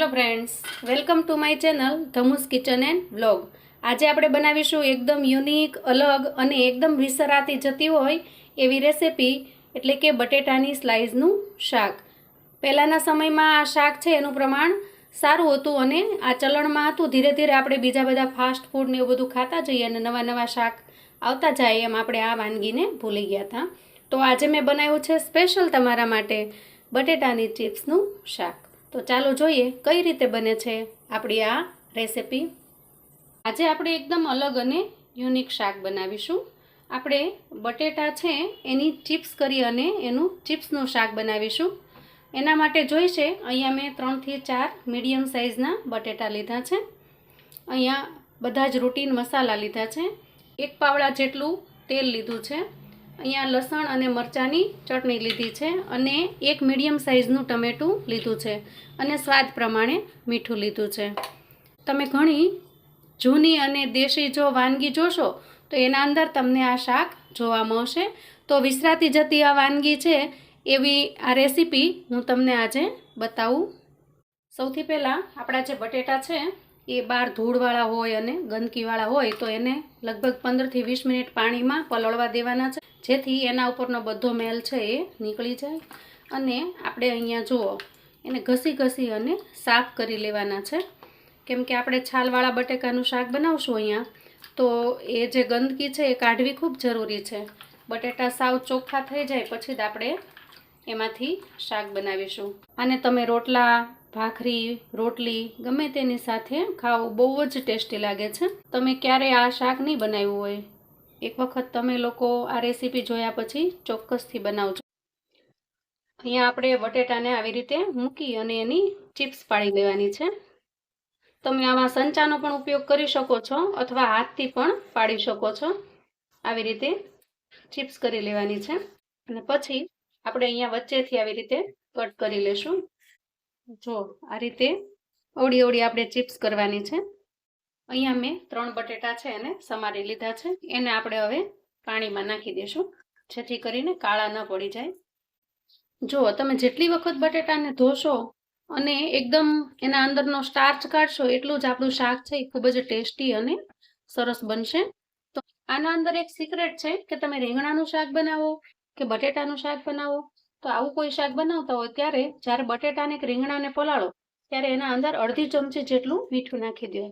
Hello friends welcome to my channel Dhamus kitchen and vlog આજે આપણે બનાવીશું એકદમ યુનિક અલગ અને એકદમ વિસરાતી જતી હોય એવી રેસિપી એટલે કે બટેટાની સ્લાઇસનું શાક. પહેલાંના સમયમાં આ શાક છે, એનું પ્રમાણ સારું હતું અને આ ચલણમાં હતું. ધીરે ધીરે આપણે બીજા બધા ફાસ્ટ ફૂડ એવું બધું ખાતા જઈએ અને નવા નવા શાક આવતા જાય એમ આપણે આ વાનગીને ભૂલી ગયા હતા. તો આજે મેં બનાવ્યું છે સ્પેશિયલ તમારા માટે બટેટાની ચિપ્સનું શાક. તો ચાલો જોઈએ કઈ રીતે બને છે આપણી આ રેસિપી. આજે આપણે એકદમ અલગ અને યુનિક શાક બનાવીશું. આપણે બટેટા છે એની ચિપ્સ કરી અને એનું ચિપ્સનું શાક બનાવીશું. એના માટે જોઈશે અહીંયા મેં ત્રણથી ચાર મીડિયમ સાઇઝના બટેટા લીધા છે. અહીંયા બધા જ રૂટીન મસાલા લીધા છે. એક પાવડા જેટલું તેલ લીધું છે. અહીંયા લસણ અને મરચાંની ચટણી લીધી છે અને એક મીડિયમ સાઇઝનું ટમેટું લીધું છે અને સ્વાદ પ્રમાણે મીઠું લીધું છે. તમે ઘણી જૂની અને દેશી જો વાનગી જોશો, તો એના અંદર તમને આ શાક જોવા મળશે. તો વિસરાતી જતી આ વાનગી છે એવી આ રેસીપી હું તમને આજે બતાવું. સૌથી પહેલાં આપણા જે બટેટા છે, એ બહાર ધૂળવાળા હોય અને ગંદકીવાળા હોય, તો એને લગભગ પંદરથી વીસ મિનિટ પાણીમાં પલળવા દેવાના છે. જેથી એના ઉપરનો બધો મેલ છે એ નીકળી જાય. અને આપણે અહીંયા જુઓ, એને ઘસી ઘસી અને સાફ કરી લેવાના છે. કેમ કે આપણે છાલવાળા બટેકાનું શાક બનાવશું અહીંયા, તો એ જે ગંદકી છે એ કાઢવી ખૂબ જરૂરી છે. બટેટા સાવ ચોખ્ખા થઈ જાય પછી જ આપણે એમાંથી શાક બનાવીશું. અને તમે રોટલા, ભાખરી, રોટલી ગમે તેની સાથે ખાવું બહુ જ ટેસ્ટી લાગે છે. તમે ક્યારેય આ શાક નહીં બનાવ્યું હોય. એક વખત તમે લોકો આ રેસીપી જોયા પછી ચોક્કસથી બનાવજો. અહીંયા આપણે બટેટાને આવી રીતે મૂકી અને એની ચિપ્સ પાડી લેવાની છે. તમે આમાં સંચાનો પણ ઉપયોગ કરી શકો છો અથવા હાથથી પણ પાડી શકો છો. આવી રીતે ચિપ્સ કરી લેવાની છે. અને પછી આપણે અહીંયા વચ્ચેથી આવી રીતે કટ કરી લેશું. જો આ રીતે ઓડી ઓડી આપણે ચિપ્સ કરવાની છે. અહીંયા મેં ત્રણ બટેટા છે એને સમારી લીધા છે. એને આપણે હવે પાણીમાં નાખી દઈશું જેથી કરીને કાળા ન પડી જાય. જો તમે જેટલી વખત બટેટાને ધોશો અને એકદમ એના અંદરનો સ્ટાર્ચ કાઢશો, એટલું જ આપણું શાક છે એ ખૂબ જ ટેસ્ટી અને સરસ બનશે. તો આના અંદર એક સિક્રેટ છે કે તમે રીંગણાનું શાક બનાવો કે બટેટાનું શાક બનાવો. તો આવું કોઈ શાક બનાવતા હોય ત્યારે જ્યારે બટેટાને કે રીંગણાને પલાળો, ત્યારે એના અંદર અડધી ચમચી જેટલું મીઠું નાખી દો.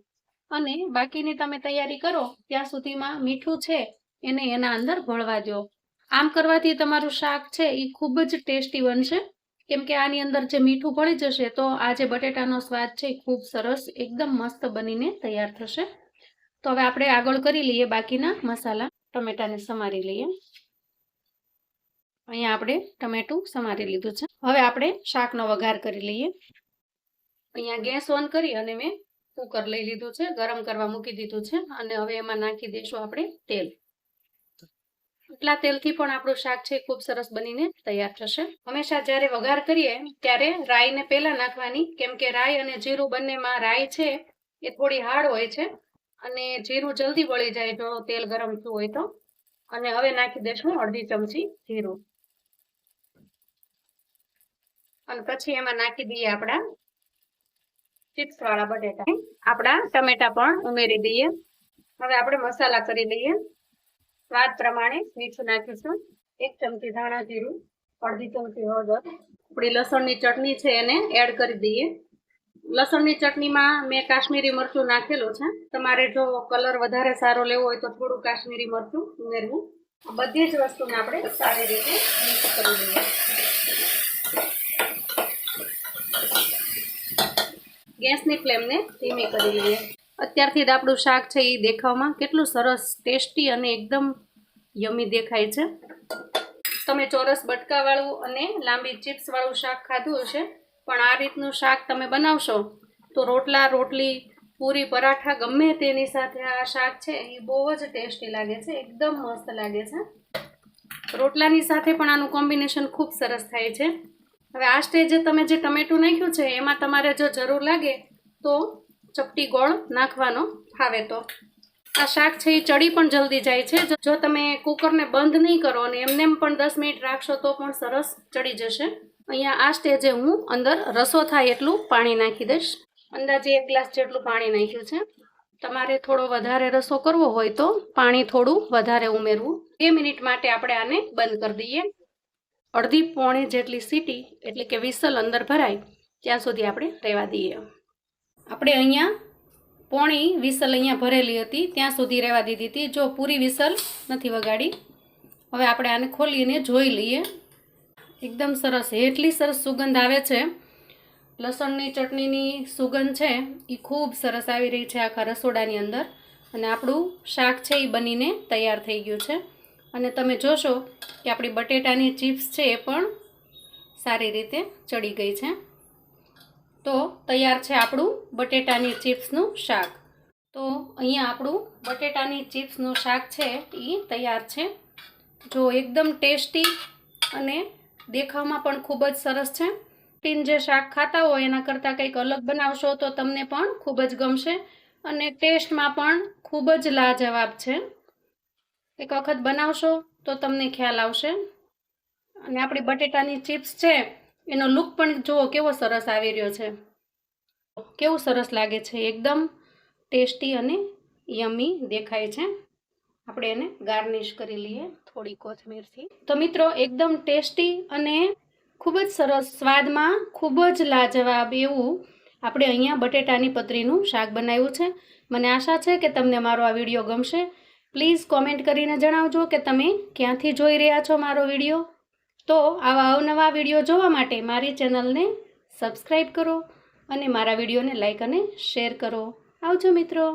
અને બાકીની તમે તૈયારી કરો, ત્યાં સુધીમાં મીઠું છે, એને એના અંદર ભળવા દો આમ કરવાથી તમારું શાક છે એ ખૂબ જ ટેસ્ટી બનશે. કેમ કે આની અંદર જે મીઠું ભળી જશે, તો આ જે બટેટાનો સ્વાદ છે એ ખૂબ સરસ, એકદમ મસ્ત બનીને તૈયાર થશે. તો હવે આપણે આગળ કરી લઈએ બાકીના મસાલા. ટમેટાને સમારી લઈએ. અહીંયા આપણે ટમેટું સમારી લીધું છે. હવે આપણે શાકનો વઘાર કરી લઈએ. અહીંયા ગેસ ઓન કરી અને મેં કુકર લઈ લીધું છે, ગરમ કરવા મૂકી દીધું છે અને હવે એમાં નાખી દઈશું આપણે તેલ. એટલા તેલથી પણ આપણું શાક છે ખૂબ સરસ બનીને તૈયાર થશે. હંમેશા જ્યારે વઘાર કરીએ ત્યારે રાઈને પહેલા નાખવાની, કેમ કે રાઈ અને જીરું બંનેમાં રાઈ છે એ થોડી હાર્ડ હોય છે અને જીરું જલ્દી વળી જાય જો તેલ ગરમ થયું હોય તો. અને હવે નાખી દઈશું અડધી ચમચી જીરું. અને પછી એમાં નાખી દઈએ આપણા ચિપ્સ વાળા બટેટા. આપણા ટમેટા પણ ઉમેરી દઈએ. હવે આપણે મસાલા કરી લઈએ. સ્વાદ પ્રમાણે મીઠું નાખીશું. એક ચમચી ધાણા જીરું, અડધી ચમચી હળદર. આપણી લસણની ચટણી છે એને એડ કરી દઈએ. લસણની ચટણીમાં મેં કાશ્મીરી મરચું નાખેલું છે. તમારે જો કલર વધારે સારો લેવો હોય તો થોડું કાશ્મીરી મરચું ઉમેરવું. બધી જ વસ્તુને આપણે સારી રીતે મિક્સ કરી દઈએ ગેસની ફ્લેમને ધીમી કરી લઈએ. અત્યારથી જ આપણું શાક છે એ દેખાવમાં કેટલું સરસ, ટેસ્ટી અને એકદમ યમી દેખાય છે. તમે ચોરસ બટકાવાળું અને લાંબી ચિપ્સવાળું શાક ખાધું હશે, પણ આ રીતનું શાક તમે બનાવશો, તો રોટલા, રોટલી, પૂરી, પરાઠા, ગમે તેની સાથે આ શાક છે એ બહુ જ ટેસ્ટી લાગે છે, એકદમ મસ્ત લાગે છે. રોટલાની સાથે પણ આનું કોમ્બિનેશન ખૂબ સરસ થાય છે. હવે આ સ્ટેજે તમે જે ટમેટું નાખ્યું છે, એમાં તમારે જો જરૂર લાગે તો ચપટી ગોળ નાખવાનો ફાવે તો. આ શાક છે એ ચડી પણ જલ્દી જાય છે. જો- તમે કુકરને બંધ નહીં કરો અને એમને એમ પણ દસ મિનિટ રાખશો તો પણ સરસ ચડી જશે. અહીંયા આ સ્ટેજે હું અંદર રસો થાય એટલું પાણી નાખી દઈશ. અંદાજે એક ગ્લાસ જેટલું પાણી નાખ્યું છે. તમારે થોડો વધારે રસો કરવો હોય તો પાણી થોડું વધારે ઉમેરવું. બે મિનિટ માટે આપણે આને બંધ કરી દઈએ. અડધી પોણી જેટલી સીટી, એટલે કે વિસલ અંદર ભરાય, ત્યાં સુધી આપણે રહેવા દઈએ. આપણે અહીંયા પોણી વિસલ અહીંયા ભરેલી હતી, ત્યાં સુધી રહેવા દીધી હતી. જો પૂરી વિસલ નથી વગાડી, હવે આપણે આને ખોલીને જોઈ લઈએ. એકદમ સરસ, એટલી સરસ સુગંધ આવે છે. લસણની ચટણીની સુગંધ છે એ ખૂબ સરસ આવી રહી છે આખા રસોડાની અંદર. અને આપણું શાક છે એ બનીને તૈયાર થઈ ગયું છે. અને તમે જોશો કે આપણી બટેટાની ચિપ્સ છે એ પણ સારી રીતે ચડી ગઈ છે. તો તૈયાર છે આપણું બટેટાની ચિપ્સનું શાક. તો અહીંયા આપણું બટેટાની ચિપ્સનું શાક છે એ તૈયાર છે. જો એકદમ ટેસ્ટી અને દેખાવમાં પણ ખૂબ જ સરસ છે. ટીન જે શાક ખાતા હોય એના કરતાં કંઈક અલગ બનાવશો તો તમને પણ ખૂબ જ ગમશે અને ટેસ્ટમાં પણ ખૂબ જ લાજવાબ છે. એક વખત બનાવશો તો તમને ખ્યાલ આવશે. અને આપણી બટેટાની ચિપ્સ છે, એનો લુક પણ જુઓ કેવો સરસ આવી રહ્યો છે. કેવું સરસ લાગે છે, એકદમ ટેસ્ટી અને યમી દેખાય છે. આપણે એને ગાર્નિશ કરી લઈએ થોડી કોથમીરથી તો મિત્રો, એકદમ ટેસ્ટી અને ખૂબ જ સરસ સ્વાદમાં ખૂબ જ લાજવાબ એવું આપણે અહીંયા બટેટાની પતરીનું શાક બનાવ્યું છે. મને આશા છે કે તમને મારો આ વીડિયો ગમશે. પ્લીઝ કોમેન્ટ કરીને જણાવજો કે તમે ક્યાંથી જોઈ રહ્યા છો મારો વીડિયો. તો આવા અવનવા વીડિયો જોવા માટે મારી ચેનલને સબસ્ક્રાઈબ કરો અને મારા વિડીયોને લાઇક અને શેર કરો. આવજો મિત્રો.